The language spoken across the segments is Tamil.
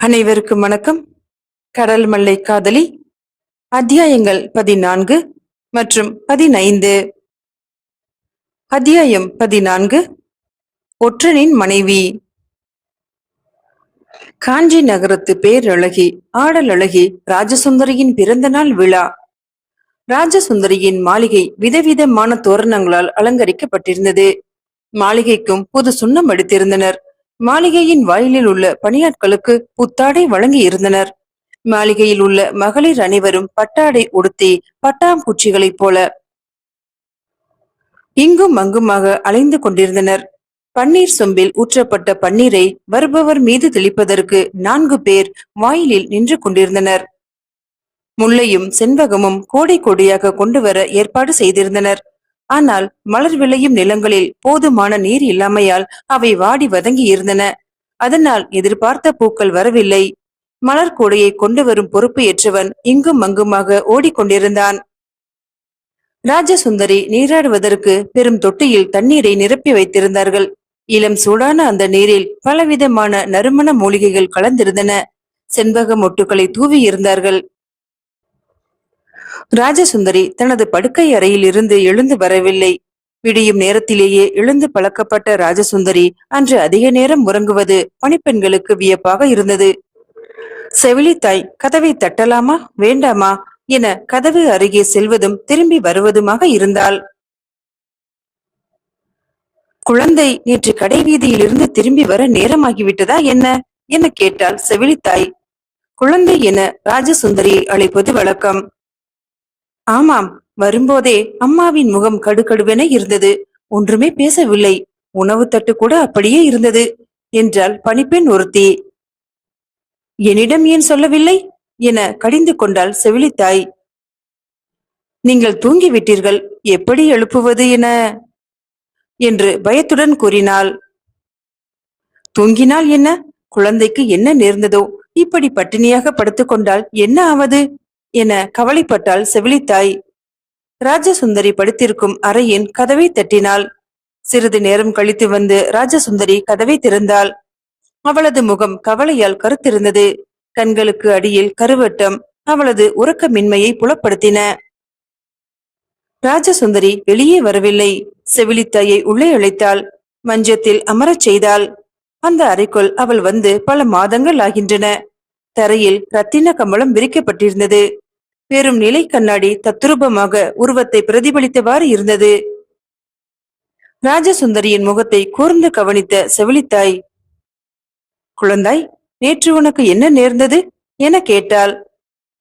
அனைவருக்கும் வணக்கம். கடல் மல்லை காதலி அத்தியாயங்கள் பதினான்கு மற்றும் பதினைந்து. அத்தியாயம் பதினான்கு ஒற்றனின் மனைவி. காஞ்சி நகரத்து பேரழகி ஆடலழகி ராஜசுந்தரியின் பிறந்த நாள் விழா. ராஜசுந்தரியின் மாளிகை விதவிதமான தோரணங்களால் அலங்கரிக்கப்பட்டிருந்தது. மாளிகைக்கும் புது சுண்ணம் அடித்திருந்தனர். மாளிகையின் வாயிலில் உள்ள பணியாட்களுக்கு புத்தாடை வழங்கி இருந்தனர் மாளிகையில் உள்ள மகளிர் அனைவரும் பட்டாடை உடுத்தி பட்டாம்பூச்சிகளைப் போல இங்கும் அங்குமாக அலைந்து கொண்டிருந்தனர். பன்னீர் சொம்பில் ஊற்றப்பட்ட பன்னீரை வருபவர் மீது தெளிப்பதற்கு நான்கு பேர் வாயிலில் நின்று கொண்டிருந்தனர். முல்லையும் செண்பகமும் கோடை கோடியாக கொண்டு வர ஏற்பாடு செய்திருந்தனர். ஆனால் மலர் விளையும் நிலங்களில் போதுமான நீர் இல்லாமையால் அவை வாடி வதங்கி இருந்தன. அதனால் எதிர்பார்த்த பூக்கள் வரவில்லை. மலர் கூடையை கொண்டு வரும் பொறுப்பு ஏற்றவன் இங்கும் அங்குமாக ஓடிக்கொண்டிருந்தான். ராஜசுந்தரி நீராடுவதற்கு பெரும் தொட்டியில் தண்ணீரை நிரப்பி வைத்திருந்தார்கள். இளம் சூடான அந்த நீரில் பலவிதமான நறுமண மூலிகைகள் கலந்திருந்தன. செண்பக மொட்டுக்களை தூவி இருந்தார்கள். ராஜசுந்தரி தனது படுக்கை அறையில் இருந்து எழுந்து வரவில்லை. விடியும் நேரத்திலேயே எழுந்து பழக்கப்பட்ட ராஜசுந்தரி அன்று அதிக நேரம் உறங்குவது பணிப்பெண்களுக்கு வியப்பாக இருந்தது. செவிலித்தாய் கதவை தட்டலாமா? வேண்டாமா? என கதவு அருகே செல்வதும் திரும்பி வருவதுமாக இருந்தாள். குழந்தை நேற்று கடை வீதியிலிருந்து திரும்பி வர நேரமாகிவிட்டதா என்ன? என கேட்டாள் செவிலித்தாய் குழந்தை என ராஜசுந்தரியை அழைப்பது வழக்கம். ஆமாம் வரும்போதே அம்மாவின் முகம் கடுகடுவென இருந்தது. ஒன்றுமே பேசவில்லை. உணவு தட்டு கூட அப்படியே இருந்தது என்றால் பணிப்பெண் ஒருத்தி. என்னிடம் ஏன் சொல்லவில்லை? என கடிந்து கொண்டாள் செவிலித்தாய். நீங்கள் தூங்கிவிட்டீர்கள். எப்படி எழுப்புவது என? என்று பயத்துடன் கூறினாள். தூங்கினால் என்ன? குழந்தைக்கு என்ன நேர்ந்ததோ இப்படி பட்டினியாக படுத்துக்கொண்டால் என்ன ஆவது? என கவலைப்பட்டாள் செவிலித்தாய். ராஜசுந்தரி படுத்திருக்கும் அறையின் கதவை தட்டினாள். சிறிது நேரம் கழித்து வந்து ராஜசுந்தரி கதவை திறந்தாள். அவளது முகம் கவலையால் கருத்திருந்தது. கண்களுக்கு அடியில் கருவட்டம் அவளது உறக்கமின்மையை புலப்படுத்தின. ராஜசுந்தரி வெளியே வரவில்லை. செவிலித்தாயை உள்ளே அழைத்தாள். மஞ்சத்தில் அமரச் செய்தாள். அந்த அறைக்குள் அவள் வந்து பல மாதங்கள் ஆகின்றன. தரையில் ரத்தின கம்பளம் விரிக்கப்பட்டிருந்தது. பெரும் நிலை கண்ணாடி தத்ரூபமாக உருவத்தை பிரதிபலித்தவாறு இருந்தது. ராஜசுந்தரியின் முகத்தை கூர்ந்து கவனித்த செவிலித்தாய் குழந்தாய் நேற்று உனக்கு என்ன நேர்ந்தது? என கேட்டாள்.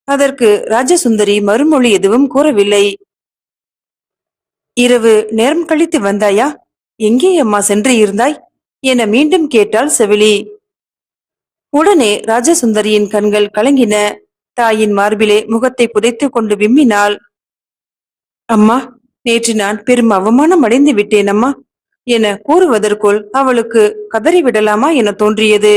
அதற்கு ராஜசுந்தரி மறுமொழி எதுவும் கூறவில்லை. இரவு நேரம் கழித்து வந்தாயா? எங்கே அம்மா சென்று இருந்தாய்? என மீண்டும் கேட்டாள் செவிலி. உடனே ராஜசுந்தரியின் கண்கள் கலங்கின. தாயின் மார்பிலே முகத்தை புதைத்துக் கொண்டு விம்மினாள். அம்மா நேற்று நான் பெரும் அவமானம் அடைந்து விட்டேன் அம்மா. என கூறுவதற்குள் அவளுக்கு கதறி விடலாமா என தோன்றியது.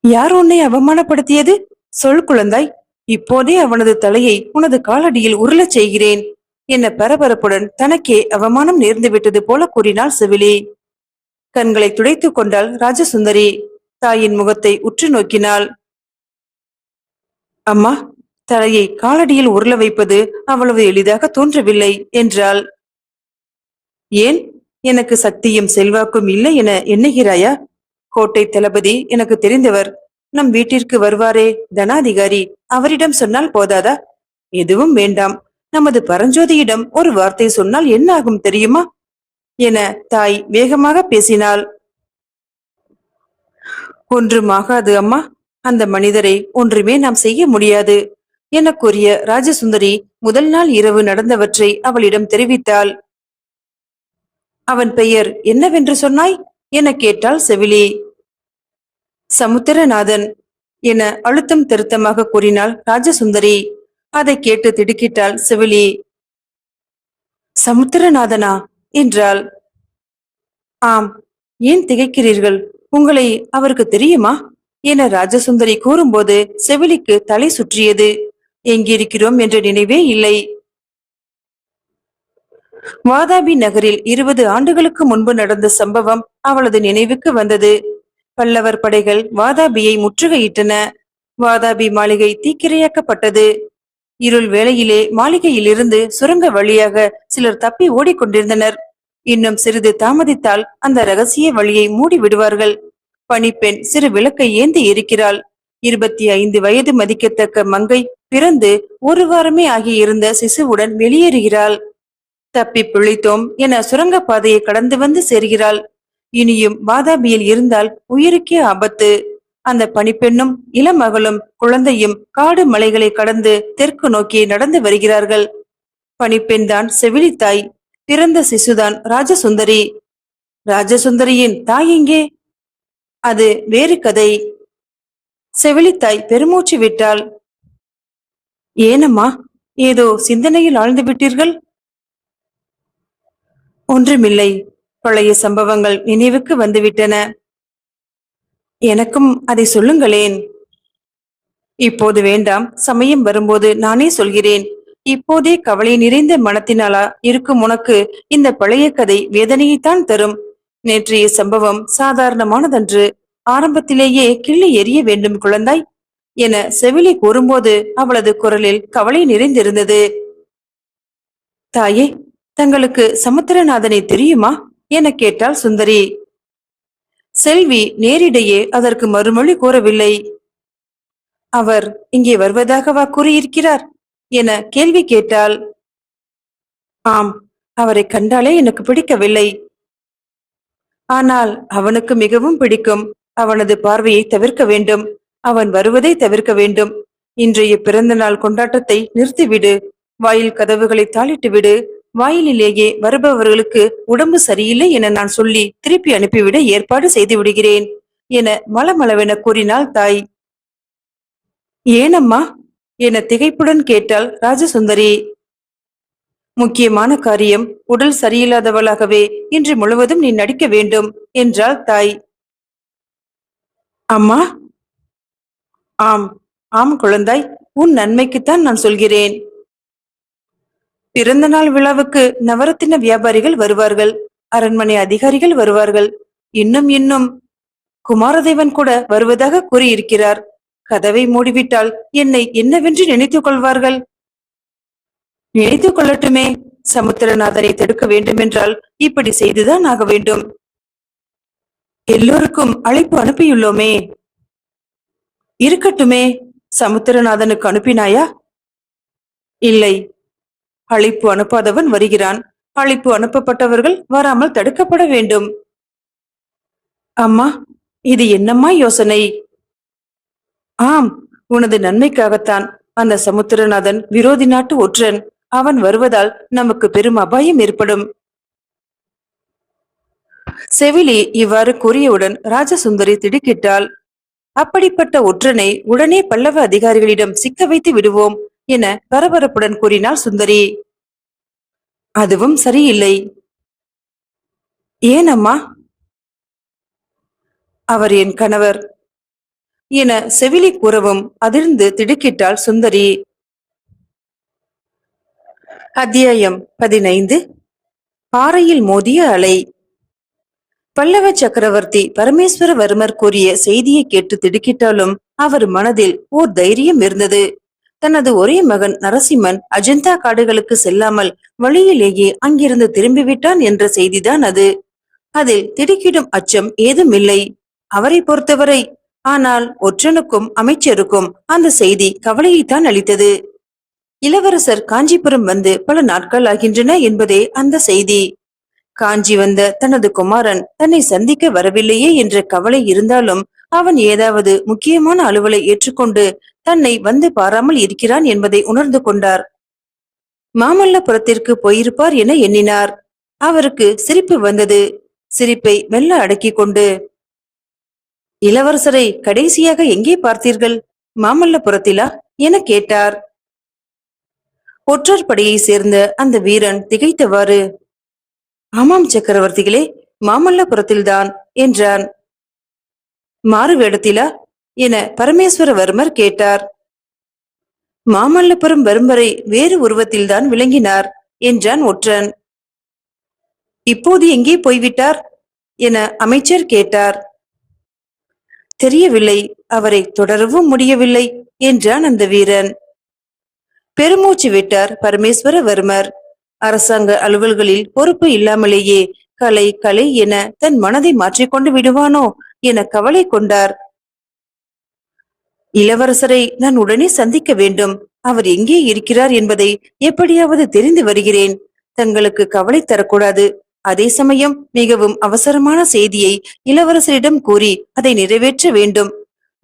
யார் உன்னை அவமானப்படுத்தியது? சொல் குழந்தாய். இப்போதே அவனது தலையை உனது காலடியில் உருளச் செய்கிறேன் என பரபரப்புடன் தனக்கே அவமானம் நேர்ந்து விட்டது போல கூறினாள் செவிலி. கண்களை துடைத்துக் கொண்டாள் ராஜசுந்தரி. தாயின் முகத்தை உற்று நோக்கினாள். அம்மா தலையை காலடியில் உருள வைப்பது அவ்வளவு எளிதாக தோன்றவில்லை என்றாள். ஏன்? எனக்கு சக்தியும் செல்வாக்கும் இல்லை என எண்ணுகிறாயா? கோட்டை தளபதி எனக்கு தெரிந்தவர். நம் வீட்டிற்கு வருவாரே தனாதிகாரி. அவரிடம் சொன்னால் போதாதா? எதுவும் வேண்டாம். நமது பரஞ்சோதியிடம் ஒரு வார்த்தை சொன்னால் என்ன ஆகும் தெரியுமா? என தாய் வேகமாக பேசினாள். ஒன்றும் ஆகாது அம்மா. அந்த மனிதரை ஒன்றுமே நாம் செய்ய முடியாது என கூறிய ராஜசுந்தரி முதல் நாள் இரவு நடந்தவற்றை அவளிடம் தெரிவித்தாள். அவன் பெயர் என்னவென்று சொன்னாய்? என கேட்டாள் செவிலி. சமுத்திரநாதன் என அழுத்தம் திருத்தமாக கூறினாள் ராஜசுந்தரி. அதை கேட்டு திடுக்கிட்டாள் செவிலி. சமுத்திரநாதனா? என்றாள். ஆம். ஏன் திகைக்கிறீர்கள்? உங்களை அவருக்கு தெரியுமா? என ராஜசுந்தரி கூறும்போது செவிலிக்கு தலை சுற்றியது. எங்கிருக்கிறோம் என்ற நினைவே இல்லை. வாதாபி நகரில் இருபது ஆண்டுகளுக்கு முன்பு நடந்த சம்பவம் அவளது நினைவுக்கு வந்தது. பல்லவர் படைகள் வாதாபியை முற்றுகையிட்டன. வாதாபி மாளிகை தீக்கிரையாக்கப்பட்டது. இருள் வேளையிலே மாளிகையிலிருந்து சுரங்க வழியாக சிலர் தப்பி ஓடிக்கொண்டிருந்தனர். இன்னும் சிறிது தாமதித்தால் அந்த ரகசிய வழியை மூடி விடுவார்கள் பணிப்பெண் சிறு விளக்கை ஏந்தி இருக்கிறாள். இருபத்தி ஐந்து வயது மதிக்கத்தக்க மங்கை பிறந்து ஒரு வாரமே ஆகியிருந்த சிசுவுடன் வெளியேறுகிறாள். தப்பி பிழைத்தோம் என சுரங்கப் பாதையை கடந்து வந்து சேர்கிறாள். இனியும் வாதாபியில் இருந்தால் உயிருக்கே ஆபத்து. அந்த பணிப்பெண்ணும் இளமகளும் குழந்தையும் காடு மலைகளை கடந்து தெற்கு நோக்கி நடந்து வருகிறார்கள். பணிப்பெண் தான் செவிலித்தாய் பிறந்த சிசுதான் ராஜசுந்தரி. ராஜசுந்தரியின் தாய் எங்கே? அது வேறு கதை. செவிலித்தாய் பெருமூச்சு விட்டாள். ஏனம்மா ஏதோ சிந்தனையில் ஆழ்ந்து விட்டீர்கள்? ஒன்றுமில்லை. பழைய சம்பவங்கள் நினைவுக்கு வந்துவிட்டன. எனக்கும் அதை சொல்லுங்களேன். இப்போது வேண்டாம் சமயம் வரும்போது நானே சொல்கிறேன். இப்போதே கவலை நிறைந்த மனத்தினாலா இருக்கும் உனக்கு இந்த பழைய கதை வேதனையைத்தான் தரும். நேற்றைய சம்பவம் சாதாரணமானதன்று. ஆரம்பத்திலேயே கிள்ளி எரிய வேண்டும் குழந்தாய் என செவிலி கூறும்போது அவளது குரலில் கவலை நிறைந்திருந்தது. தாயே தங்களுக்கு சமுத்திரநாதனை தெரியுமா? என கேட்டாள் சுந்தரி. செல்வி நேரிடையே அதற்கு மறுமொழி கூறவில்லை. அவர் இங்கே வருவதாகவா கூறியிருக்கிறார்? என கேள்வி கேட்டாள். ஆம் அவரை கண்டாலே எனக்கு பிடிக்கவில்லை. ஆனால் அவனுக்கு மிகவும் பிடிக்கும். அவனது பார்வையை தவிர்க்க வேண்டும். அவன் வருவதை தவிர்க்க வேண்டும். இன்றைய பிறந்த நாள் கொண்டாட்டத்தை நிறுத்திவிடு. வாயில் கதவுகளை தாளிட்டு விடு வாயிலிலேயே வருபவர்களுக்கு உடம்பு சரியில்லை என நான் சொல்லி திருப்பி அனுப்பிவிட ஏற்பாடு செய்து விடுகிறேன் என மலமளவென கூறினாள் தாய். ஏனம்மா? என திகைப்புடன் கேட்டாள் ராஜசுந்தரி. முக்கியமான காரியம் உடல் சரியில்லாதவளாகவே இன்று முழுவதும் நீ நடிக்க வேண்டும் என்றாள் தாய். அம்மா? ஆம் ஆம் குழந்தாய் உன் நன்மைக்குத்தான் நான் சொல்கிறேன். பிறந்த நாள் விழாவுக்கு நவரத்தின வியாபாரிகள் வருவார்கள் அரண்மனை அதிகாரிகள் வருவார்கள். இன்னும் இன்னும். குமாரதேவன் கூட வருவதாக கூறியிருக்கிறார். கதவை மூடிவிட்டால் என்னை என்னவென்று நினைத்துக் கொள்வார்கள்? நினைத்துக் கொள்ளட்டுமே சமுத்திரநாதனை தடுக்க வேண்டுமென்றால் இப்படி செய்துதான் ஆக வேண்டும். எல்லோருக்கும் அழைப்பு அனுப்பியுள்ளோமே. இருக்கட்டுமே. சமுத்திரநாதனுக்கு அனுப்பினாயா? இல்லை. அழைப்பு அனுப்பாதவன் வருகிறான். அழைப்பு அனுப்பப்பட்டவர்கள் வராமல் தடுக்கப்பட வேண்டும். அம்மா இது என்னம்மா யோசனை? ஆம் உனது நன்மைக்காகத்தான். அந்த சமுத்திரநாதன் விரோதி நாட்டு ஒற்றன். அவன் வருவதால் நமக்கு பெரும் அபாயம் ஏற்படும். செவிலி இவ்வாறு கூறியவுடன் ராஜசுந்தரி திடுக்கிட்டாள். அப்படிப்பட்ட ஒற்றனை உடனே பல்லவ அதிகாரிகளிடம் சிக்க வைத்து விடுவோம் என பரபரப்புடன் கூறினாள் சுந்தரி. அதுவும் சரியில்லை. ஏனம்மா அவர் என் கணவர். என செவிலி கூறவும் அதிர்ந்து திடுக்கிட்டாள் சுந்தரி. அத்தியாயம் பதினைந்து. பாறையில் மோதிய அலை. பல்லவ சக்கரவர்த்தி பரமேஸ்வரவர்மர் கூறிய செய்தியை கேட்டு திடுக்கிட்டாலும் அவர் மனதில் ஓர் தைரியம் இருந்தது. தனது ஒரே மகன் நரசிம்மன் அஜந்தா காடுகளுக்கு செல்லாமல் வழியிலேயே அங்கிருந்து திரும்பிவிட்டான் என்ற செய்திதான் அது. அதில் திடுக்கிடும் அச்சம் ஏதும் இல்லை அவரை பொறுத்தவரை ஆனால் ஒற்றனுக்கும் அமைச்சருக்கும் அந்த செய்தி கவலையைத்தான் அளித்தது. இளவரசர் காஞ்சிபுரம் வந்து பல நாட்கள் ஆகின்றன என்பதே அந்த செய்தி. காஞ்சி வந்த தனது குமாரன் தன்னை சந்திக்க வரவில்லையே என்ற கவலை இருந்தாலும் அவன் ஏதாவது முக்கியமான அலுவலை ஏற்றுக்கொண்டு தன்னை வந்து பாராமல் இருக்கிறான் என்பதை உணர்ந்து கொண்டார். மாமல்லபுரத்திற்கு போயிருப்பார் என எண்ணினார். அவருக்கு சிரிப்பு வந்தது. சிரிப்பை மெல்ல அடக்கிக் கொண்டு இளவரசரை கடைசியாக எங்கே பார்த்தீர்கள்? மாமல்லபுரத்திலா? என கேட்டார். ஒற்றர் படையை சேர்ந்த அந்த வீரன் திகைத்தவாறு ஆமாம் சக்கரவர்த்திகளே மாமல்லபுரத்தில்தான் என்றான். மாறு வேடத்திலா என பரமேஸ்வரவர்மர் கேட்டார். மாமல்லபுரம் வரும் வரை வேறு உருவத்தில்தான் விளங்கினார் என்றான் ஒற்றன். இப்போது எங்கே போய்விட்டார்? என அமைச்சர் கேட்டார். தெரியவில்லை அவரை தொடரவும் முடியவில்லை என்றான் அந்த வீரன். பெருமூச்சு விட்டார் பரமேஸ்வரவர்மர். அரசாங்க அலுவல்களில் பொறுப்பு இல்லாமலேயே கலை கலை என தன் மனதை மாற்றிக்கொண்டு விடுவானோ என கவலை கொண்டார். இளவரசரை நான் உடனே சந்திக்க வேண்டும். அவர் எங்கே இருக்கிறார் என்பதை எப்படியாவது தெரிந்து வருகிறேன். தங்களுக்கு கவலை தரக்கூடாது. அதே சமயம் மிகவும் அவசரமான செய்தியை இளவரசரிடம் கூறி அதை நிறைவேற்ற வேண்டும்.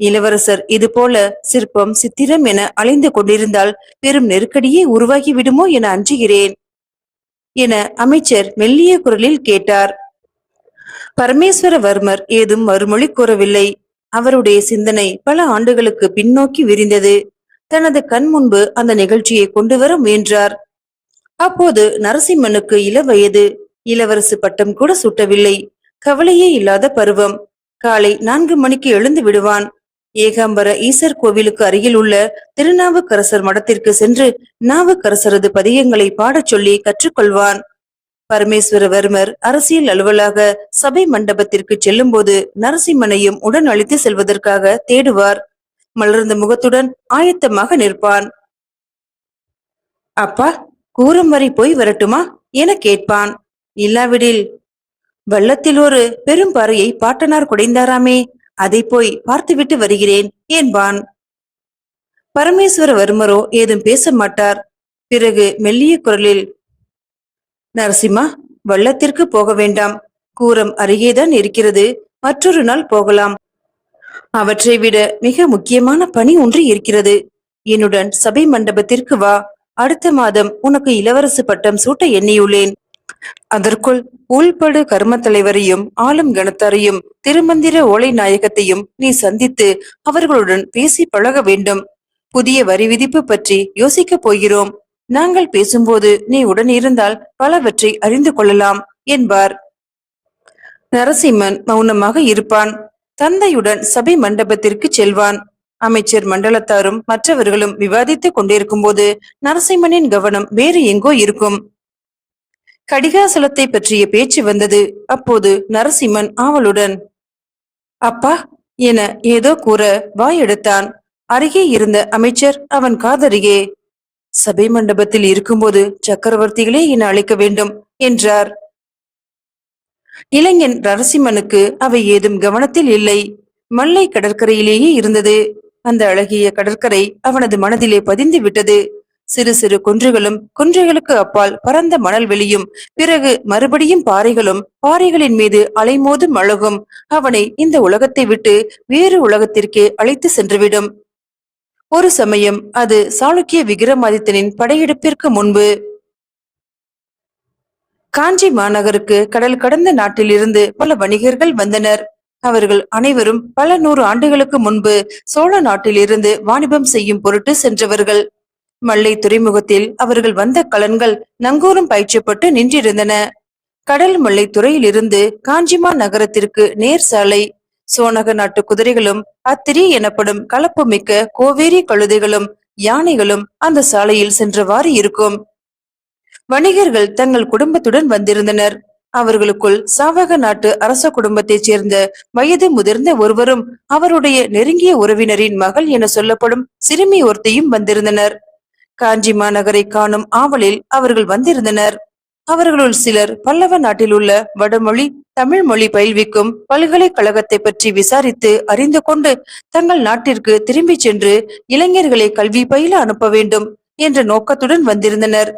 இளவரசர் இது போல சிற்பம் சித்திரம் என அலைந்து கொண்டிருந்தால் பெரும் நெருக்கடியே உருவாகி விடுமோ என அஞ்சுகிறேன் என அமைச்சர் மெல்லிய குரலில் கேட்டார். பரமேஸ்வரவர்மர் ஏதும் மறுமொழி கூறவில்லை. அவருடைய சிந்தனை பல ஆண்டுகளுக்கு பின்னோக்கி விரிந்தது. தனது கண் முன்பு அந்த நிகழ்ச்சியை கொண்டு வர முயன்றார். அப்போது நரசிம்மனுக்கு இள வயது இளவரசு பட்டம் கூட சுட்டவில்லை. கவலையே இல்லாத பருவம். காலை நான்கு மணிக்கு எழுந்து விடுவான். ஏகாம்பர ஈசர் கோவிலுக்கு அருகில் உள்ள திருநாவுக்கரசர் மடத்திற்கு சென்று நாவுக்கரசரது பதியங்களை பாடச் சொல்லி கற்றுக்கொள்வான். பரமேஸ்வரவர்மர் அரசியல் அலுவலாக சபை மண்டபத்திற்கு செல்லும்போது நரசிம்மனையும் உடன் அழைத்து செல்வதற்காக தேடுவார். மலர்ந்த முகத்துடன் ஆயத்தமாக நிற்பான். அப்பா கூரம் வரை போய் வரட்டுமா? என கேட்பான். இல்லாவிடில். வள்ளத்தில் ஒரு பெரும் பாறையை பாட்டனார் குடைந்தாராமே? அதை போய் பார்த்துவிட்டு வருகிறேன் என்பான் பரமேஸ்வரவர்மரோ ஏதும் பேச மாட்டார். பிறகு மெல்லிய குரலில் நரசிம்மா வள்ளத்திற்கு போக வேண்டாம். கூரம் அருகேதான் இருக்கிறது. மற்றொரு நாள் போகலாம். அவற்றை விட மிக முக்கியமான பணி ஒன்று இருக்கிறது. என்னுடன் சபை மண்டபத்திற்கு வா. அடுத்த மாதம் உனக்கு இளவரசு பட்டம் சூட்ட எண்ணியுள்ளேன். அதற்குள் உள்படு கர்ம தலைவரையும் ஆளும் கணத்தாரையும் திருமந்திர ஓலை நாயகத்தையும் நீ சந்தித்து அவர்களுடன் பேசி பழக வேண்டும். புதிய வரி விதிப்பு பற்றி யோசிக்கப் போகிறோம். நாங்கள் பேசும்போது நீ உடன் இருந்தால் பலவற்றை அறிந்து கொள்ளலாம் என்பார். நரசிம்மன் மௌனமாக இருப்பான். தந்தையுடன் சபை மண்டபத்திற்கு செல்வான். அமைச்சர் மண்டலத்தாரும் மற்றவர்களும் விவாதித்துக் கொண்டிருக்கும் போது நரசிம்மனின் கவனம் வேறு எங்கோ இருக்கும். கடிகாசலத்தை பற்றிய பேச்சு வந்தது. அப்போது நரசிம்மன் ஆவலுடன் அப்பா என ஏதோ கூற வாய் எடுத்தான் அருகே இருந்த அமைச்சர் அவன் காதருகே சபை மண்டபத்தில் இருக்கும்போது சக்கரவர்த்திகளே என அழைக்க வேண்டும் என்றார். இளைஞன் நரசிம்மனுக்கு அவை ஏதும் கவனத்தில் இல்லை. மல்லை கடற்கரையிலேயே இருந்தது. அந்த அழகிய கடற்கரை அவனது மனதிலே பதிந்து விட்டது. சிறு சிறு குன்றுகளும் குன்றுகளுக்கு அப்பால் பரந்த மணல் வெளியும் பிறகு மறுபடியும் பாறைகளும் பாறைகளின் மீது அலைமோதும் அழகும். அவனை இந்த உலகத்தை விட்டு வேறு உலகத்திற்கே அழைத்து சென்றுவிடும். ஒரு சமயம் அது சாளுக்கிய விக்ரமாதித்தனின் படையெடுப்பிற்கு முன்பு காஞ்சி மாநகருக்கு கடல் கடந்த நாட்டிலிருந்து பல வணிகர்கள் வந்தனர். அவர்கள் அனைவரும் பல நூறு ஆண்டுகளுக்கு முன்பு சோழ நாட்டிலிருந்து வாணிபம் செய்யும் பொருட்டு சென்றவர்கள். மல்லை துறைமுகத்தில் அவர்கள் வந்த கலன்கள் நங்கூரம் பயிற்சப்பட்டு நின்றிருந்தன. கடல் மல்லை துறையிலிருந்து காஞ்சிமா நகரத்திற்கு நேர் சாலை சோனக நாட்டு குதிரைகளும் அத்திரி எனப்படும் கலப்பு மிக்க கோவேரி கழுதைகளும் யானைகளும் அந்த சாலையில் சென்றவாறு இருக்கும். வணிகர்கள் தங்கள் குடும்பத்துடன் வந்திருந்தனர். அவர்களுக்குள் சாவக நாட்டு அரச குடும்பத்தைச் சேர்ந்த வயது முதிர்ந்த ஒருவரும் அவருடைய நெருங்கிய உறவினரின் மகள் என சொல்லப்படும் சிறுமி ஒருத்தையும் வந்திருந்தனர். காஞ்சி மாநகரை காணும் ஆவலில் அவர்கள் வந்திருந்தனர். அவர்களுள் சிலர் பல்லவ நாட்டில் உள்ள வடமொழி தமிழ் மொழி பயில்விக்கும் பல்கலைக்கழகத்தை பற்றி விசாரித்து அறிந்து கொண்டு தங்கள் நாட்டிற்கு திரும்பி சென்று இளைஞர்களை கல்வி பயில அனுப்ப வேண்டும் என்ற நோக்கத்துடன் வந்திருந்தனர்.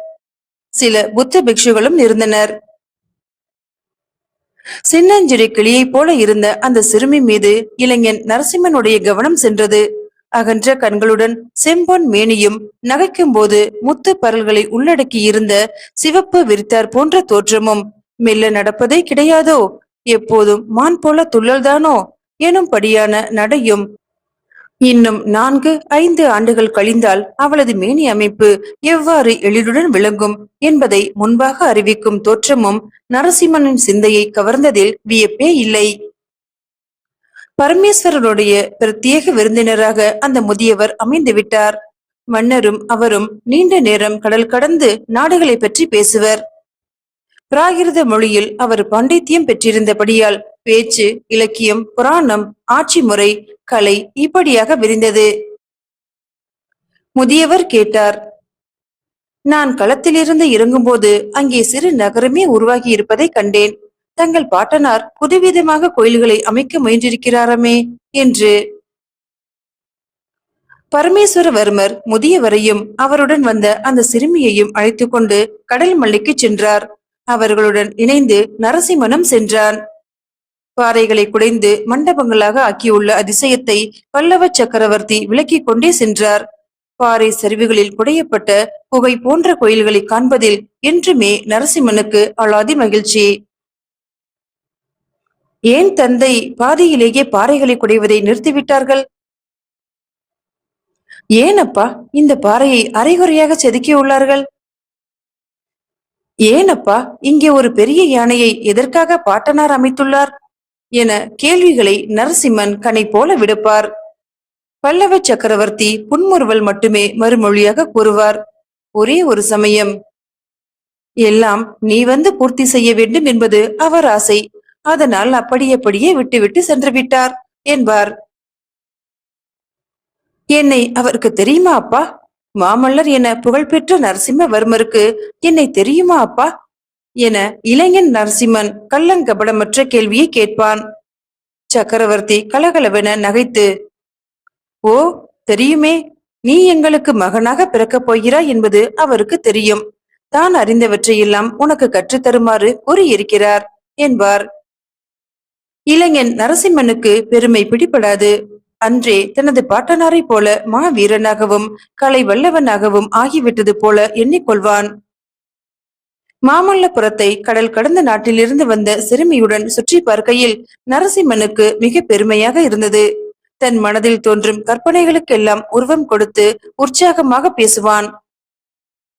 சில புத்த பிக்ஷுகளும் இருந்தனர். சின்னஞ்சிறு கிளியைப் போல இருந்த அந்த சிறுமி மீது இளைஞன் நரசிம்மனுடைய கவனம் சென்றது. அகன்ற கண்களுடன் செம்பொன் மேனியும் நகைக்கும் போது முத்து பரல்களை உள்ளடக்கி இருந்த சிவப்பு விரித்தார் போன்ற தோற்றமும் மெல்ல நடப்பதே கிடையாதோ? எப்போதும் மான் போல துள்ளல்தானோ? எனும்படியான நடையும். இன்னும் நான்கு ஐந்து ஆண்டுகள் கழிந்தால் அவளது மேனி அமைப்பு எவ்வாறு எளிதுடன் விளங்கும் என்பதை முன்பாக அறிவிக்கும் தோற்றமும் நரசிம்மனின் சிந்தையை கவர்ந்ததில் வியப்பே இல்லை. பரமேஸ்வரருடைய பிரத்யேக விருந்தினராக அந்த முதியவர் அமைந்து விட்டார் மன்னரும் அவரும் நீண்ட நேரம் கடல் கடந்து நாடுகளை பற்றி பேசுவர். பிராகிருத மொழியில் அவர் பாண்டித்யம் பெற்றிருந்தபடியால் பேச்சு இலக்கியம் புராணம் ஆட்சி முறை கலை இப்படியாக விரிந்தது. முதியவர் கேட்டார் நான் களத்திலிருந்து இறங்கும்போது அங்கே சிறு நகரமே உருவாகி இருப்பதை கண்டேன். தங்கள் பாட்டனார் புதுவிதமாக கோயில்களை அமைக்க முயன்றிருக்கிறாரமே என்று. பரமேஸ்வரவர்மர் முதியவரையும் அவருடன் வந்த அந்த சிறுமியையும் அழைத்துக் கொண்டு கடல் மல்லிக்கு சென்றார். அவர்களுடன் இணைந்து நரசிம்மனும் சென்றான். பாறைகளை குடைந்து மண்டபங்களாக ஆக்கியுள்ள அதிசயத்தை பல்லவ சக்கரவர்த்தி விளக்கிக் கொண்டே சென்றார். பாறை சரிவுகளில் குடையப்பட்ட புகை போன்ற கோயில்களை காண்பதில் என்றுமே நரசிம்மனுக்கு அலாதி மகிழ்ச்சி. ஏன் தந்தை பாதியிலேயே பாறைகளை குடைவதை நிறுத்திவிட்டார்கள்? ஏனப்பா இந்த பாறையை அரைகுறையாக செதுக்கியுள்ளார்கள் ஏனப்பா இங்கே ஒரு பெரிய யானையை எதற்காக பாட்டனார் அமைத்துள்ளார் என கேள்விகளை நரசிம்மன் கனை போல விடுப்பார். பல்லவ சக்கரவர்த்தி புன்முறுவல் மட்டுமே மறுமொழியாக கூறுவார். ஒரே ஒரு சமயம் எல்லாம் நீ வந்து பூர்த்தி செய்ய வேண்டும் என்பது அவர் ஆசை. அதனால் அப்படி அப்படியே விட்டுவிட்டு சென்று விட்டார் என்பார். என்னை அவருக்கு தெரியுமா அப்பா? மாமல்லர் என புகழ்பெற்ற நரசிம்மவர்மருக்கு என்னை தெரியுமா அப்பா? என இளைஞன் நரசிம்மன் கள்ளங்கபடமற்ற கேள்வியை கேட்பான். சக்கரவர்த்தி கலகலவென நகைத்து ஓ தெரியுமே நீ எங்களுக்கு மகனாக பிறக்கப் போகிறாய் என்பது அவருக்கு தெரியும். தான் அறிந்தவற்றையெல்லாம் உனக்கு கற்றுத்தருமாறு கூறியிருக்கிறார் என்பார். இளைஞன் நரசிம்மனுக்கு பெருமை பிடிபடாது. அன்றே தனது பாட்டனாரை போல மாவீரனாகவும் கலை வல்லவனாகவும் ஆகிவிட்டது போல எண்ணிக்கொள்வான். மாமல்லபுரத்தை கடல் கடந்த நாட்டிலிருந்து வந்த சிறுமியுடன் சுற்றி பார்க்கையில் நரசிம்மனுக்கு மிக பெருமையாக இருந்தது. தன் மனதில் தோன்றும் கற்பனைகளுக்கெல்லாம் உருவம் கொடுத்து உற்சாகமாக பேசுவான்.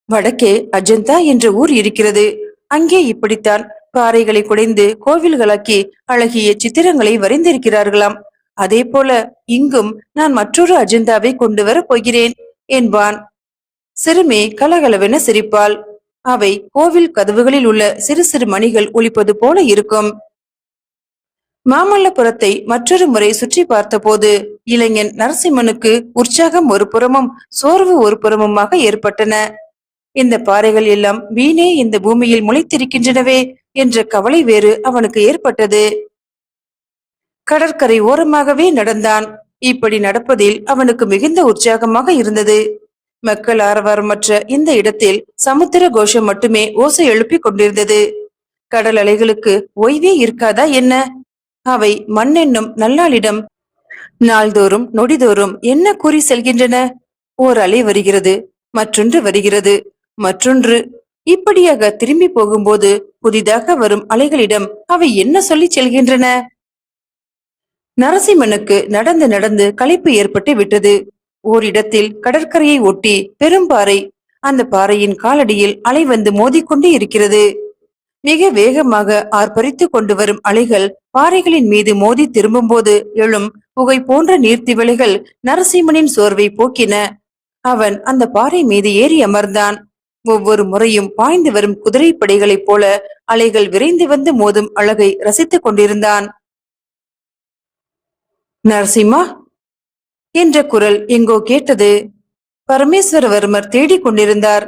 வடக்கே அஜந்தா என்ற ஊர் இருக்கிறது. அங்கே இப்படித்தான் பாறைகளை குடைந்து கோவில்களாக்கி அழகிய சித்திரங்களை வரைந்திருக்கிறார்களாம். அதே போல இங்கும் நான் மற்றொரு அஜந்தாவை கொண்டு வரப் போகிறேன் என்பான். சிறுமி கலகலவென சிரிப்பாள். அவை கோவில் கதவுகளில் உள்ள சிறு சிறு மணிகள் ஒழிப்பது போல இருக்கும். மாமல்லபுரத்தை மற்றொரு முறை சுற்றி பார்த்தபோது இளைஞன் நரசிம்மனுக்கு உற்சாகம் ஒரு புறமும் சோர்வு ஒரு புறமுமாக ஏற்பட்டன. இந்த பாறைகள் எல்லாம் வீணே இந்த பூமியில் முளைத்திருக்கின்றனவே என்ற கவலை வேறு அவனுக்கு ஏற்பட்டது. கடற்கரை ஓரமாகவே நடந்தான். இப்படி நடப்பதில் அவனுக்கு மிகுந்த உற்சாகமாக இருந்தது. மக்கள் ஆரவாரமற்ற இந்த இடத்தில் சமுத்திர கோஷம் மட்டுமே ஓசை எழுப்பிக் கொண்டிருந்தது. கடல் அலைகளுக்கு ஓய்வே இருக்காதா என்ன? அவை மண்ணென்னும் நல்லாளிடம் நாள்தோறும் நொடிதோறும் என்ன கூறி செல்கின்றன? ஓர் அலை வருகிறது மற்றொன்று வருகிறது. மற்றொன்று இப்படியாக திரும்பி போகும்போது புதிதாக வரும் அலைகளிடம் அவை என்ன சொல்லி செல்கின்றன? நரசிம்மனுக்கு நடந்து நடந்து களைப்பு ஏற்பட்டு விட்டது. ஓரிடத்தில் கடற்கரையை ஒட்டி பெரும்பாறை அந்த பாறையின் காலடியில் அலை வந்து மோதிக்கொண்டே இருக்கிறது. மிக வேகமாக ஆர்ப்பரித்து கொண்டு வரும் அலைகள் பாறைகளின் மீது மோதி திரும்பும்போது எழும் புகை போன்ற நீர்த்திவளைகள் நரசிம்மனின் சோர்வை போக்கின. அவன் அந்த பாறை மீது ஏறி அமர்ந்தான். ஒவ்வொரு முறையும் பாய்ந்து வரும் குதிரை படைகளைப் போல அலைகள் விரைந்து வந்து மோதும் அழகை ரசித்துக் கொண்டிருந்தான். நரசிம்மா என்ற குரல் எங்கோ கேட்டது. பரமேஸ்வரவர்மர் தேடிக் கொண்டிருந்தார்.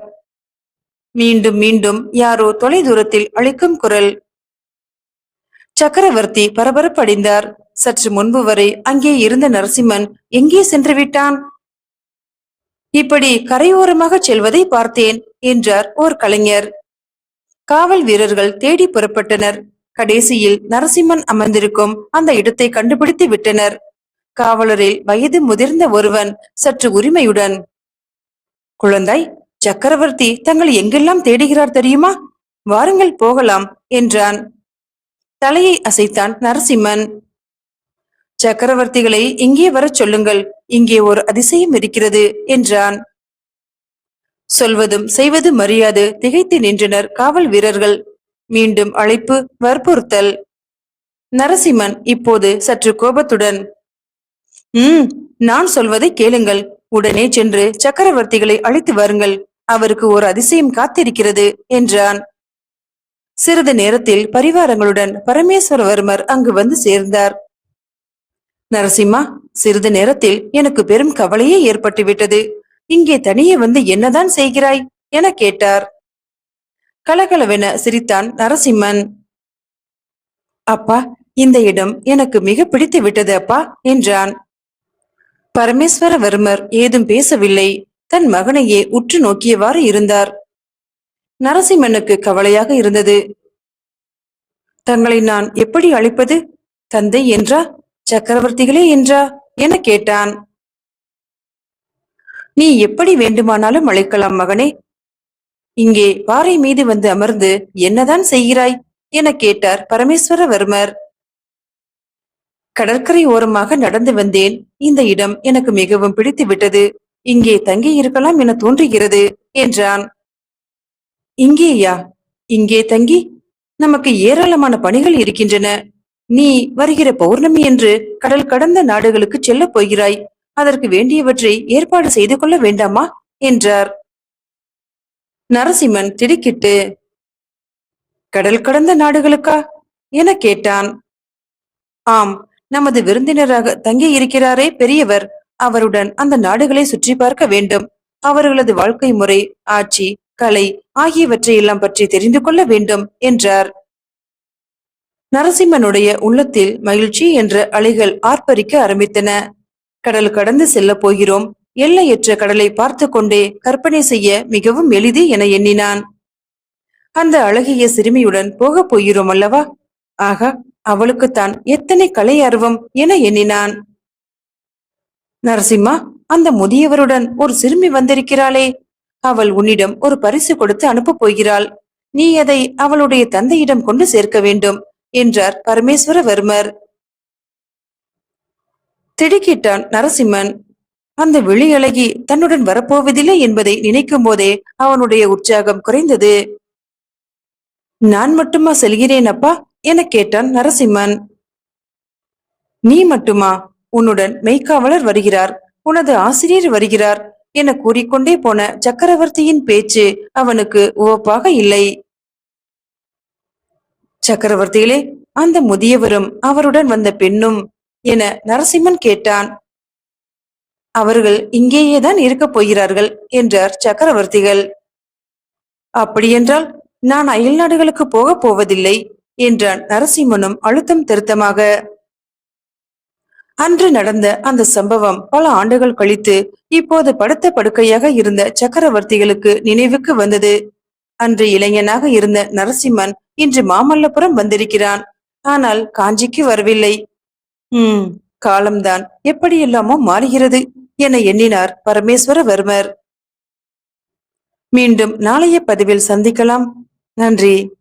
மீண்டும் மீண்டும் யாரோ தொலை தூரத்தில் அழைக்கும் குரல். சக்கரவர்த்தி பரபரப்படைந்தார். சற்று முன்பு வரை அங்கே இருந்த நரசிம்மன் எங்கே சென்று விட்டான்? இப்படி கரையோரமாக செல்வதை பார்த்தேன் என்றார் ஓர் கலைஞர். காவல் வீரர்கள் தேடி புறப்பட்டனர். கடைசியில் நரசிம்மன் அமர்ந்திருக்கும் அந்த இடத்தை கண்டுபிடித்து விட்டனர். காவலரில் வயது முதிர்ந்த ஒருவன் சற்று உரிமையுடன் குழந்தாய் சக்கரவர்த்தி தங்கள் எங்கெல்லாம் தேடுகிறார் தெரியுமா? வாருங்கள் போகலாம் என்றான். தலையை அசைத்தான் நரசிம்மன். சக்கரவர்த்திகளை இங்கே வரச் சொல்லுங்கள் இங்கே ஒரு அதிசயம் இருக்கிறது என்றான். சொல்வதும் செய்வதும் அறியாது திகைத்து நின்றனர் காவல் வீரர்கள். மீண்டும் அழைப்பு வற்புறுத்தல். நரசிம்மன் இப்போது சற்று கோபத்துடன் உம் நான் சொல்வதை கேளுங்கள். உடனே சென்று சக்கரவர்த்திகளை அழைத்து வாருங்கள். அவருக்கு ஒரு அதிசயம் காத்திருக்கிறது என்றான். சிறிது நேரத்தில் பரிவாரங்களுடன் பரமேஸ்வரவர்மர் அங்கு வந்து சேர்ந்தார். நரசிம்மா சிறிது நேரத்தில் எனக்கு பெரும் கவலையே ஏற்பட்டுவிட்டது. இங்கே தனியே வந்து என்னதான் செய்கிறாய்? என கேட்டார். கலகலவென சிரித்தான் நரசிம்மன். அப்பா இந்த இடம் எனக்கு மிக பிடித்து விட்டது அப்பா என்றான். பரமேஸ்வரவர்மர் ஏதும் பேசவில்லை. தன் மகனையே உற்று நோக்கியவாறு இருந்தார். நரசிம்மனுக்கு கவலையாக இருந்தது. தங்களை நான் எப்படி அழைப்பது? தந்தை என்றா? சக்கரவர்த்திகளே என்றா? என கேட்டான். நீ எப்படி வேண்டுமானாலும் அழைக்கலாம் மகனே. இங்கே பாறை மீது வந்து அமர்ந்து என்னதான் செய்கிறாய்? என கேட்டார் பரமேஸ்வரவர்மர். கடற்கரை ஓரமாக நடந்து வந்தேன். இந்த இடம் எனக்கு மிகவும் பிடித்து விட்டது இங்கே தங்கி இருக்கலாம் என தோன்றுகிறது என்றான். இங்கேயா? இங்கே தங்கி? நமக்கு ஏராளமான பணிகள் இருக்கின்றன. நீ வருகிற பௌர்ணமி என்று கடல் கடந்த நாடுகளுக்கு செல்லப் போகிறாய். அதற்கு வேண்டியவற்றை ஏற்பாடு செய்து கொள்ள வேண்டாமா? என்றார். நரசிம்மன் திடுக்கிட்டு கடல் கடந்த நாடுகளுக்கா? என கேட்டான். ஆம் நமது விருந்தினராக தங்கி இருக்கிறாரே பெரியவர். அவருடன் அந்த நாடுகளை சுற்றி பார்க்க வேண்டும். அவர்களது வாழ்க்கை முறை ஆட்சி கலை ஆகியவற்றை எல்லாம் பற்றி தெரிந்து கொள்ள வேண்டும் என்றார். நரசிம்மனுடைய உள்ளத்தில் மகிழ்ச்சி என்ற அலைகள் ஆர்ப்பரிக்க ஆரம்பித்தன. கடல் கடந்து செல்ல போகிறோம். எல்லையற்ற கடலை பார்த்து கொண்டே கற்பனை செய்ய மிகவும் எளிது என எண்ணினான். அந்த அழகிய சிறுமியுடன் போகப் போகிறோம் அல்லவா? ஆகா அவளுக்குத்தான் எத்தனை கலை ஆர்வம் என எண்ணினான். நரசிம்மா அந்த முதியவருடன் ஒரு சிறுமி வந்திருக்கிறாளே. அவள் உன்னிடம் ஒரு பரிசு கொடுத்து அனுப்பப் போகிறாள். நீ அதை அவளுடைய தந்தையிடம் கொண்டு சேர்க்க வேண்டும். என்றார் பரமேஸ்வரவர்மர். திடுக்கிட்டான் நரசிம்மன். அந்த விழியழகி தன்னுடன் வரப்போவதில்லை என்பதை நினைக்கும் போதே அவனுடைய உற்சாகம் குறைந்தது. நான் மட்டுமா செல்கிறேன் அப்பா? என கேட்டான் நரசிம்மன். நீ மட்டுமா? உன்னுடன் மெய்க்காவலர் வருகிறார். உனது ஆசிரியர் வருகிறார் என கூறிக்கொண்டே போன சக்கரவர்த்தியின் பேச்சு அவனுக்கு உவப்பாக இல்லை. சக்கரவர்த்திகளே அந்த முதியவரும் அவருடன் வந்த பெண்ணும் என நரசிம்மன் கேட்டான். அவர்கள் இங்கேயேதான் இருக்கப் போகிறார்கள் என்றார் சக்கரவர்த்திகள். அப்படியென்றால் நான் அயல் நாடுகளுக்கு போகப் போவதில்லை என்றான் நரசிம்மனும் அழுத்தம் திருத்தமாக. அன்று நடந்த அந்த சம்பவம் பல ஆண்டுகள் கழித்து இப்போது படுத்த படுக்கையாக இருந்த சக்கரவர்த்திகளுக்கு நினைவுக்கு வந்தது. அன்று இளைஞனாக இருந்த நரசிம்மன் இன்று மாமல்லபுரம் வந்திருக்கிறான். ஆனால் காஞ்சிக்கு வரவில்லை. ஹம் காலம்தான். எப்படியெல்லாமோ மாறுகிறது என எண்ணினார் பரமேஸ்வரவர்மர். மீண்டும் நாளைய பதிவில் சந்திக்கலாம். நன்றி.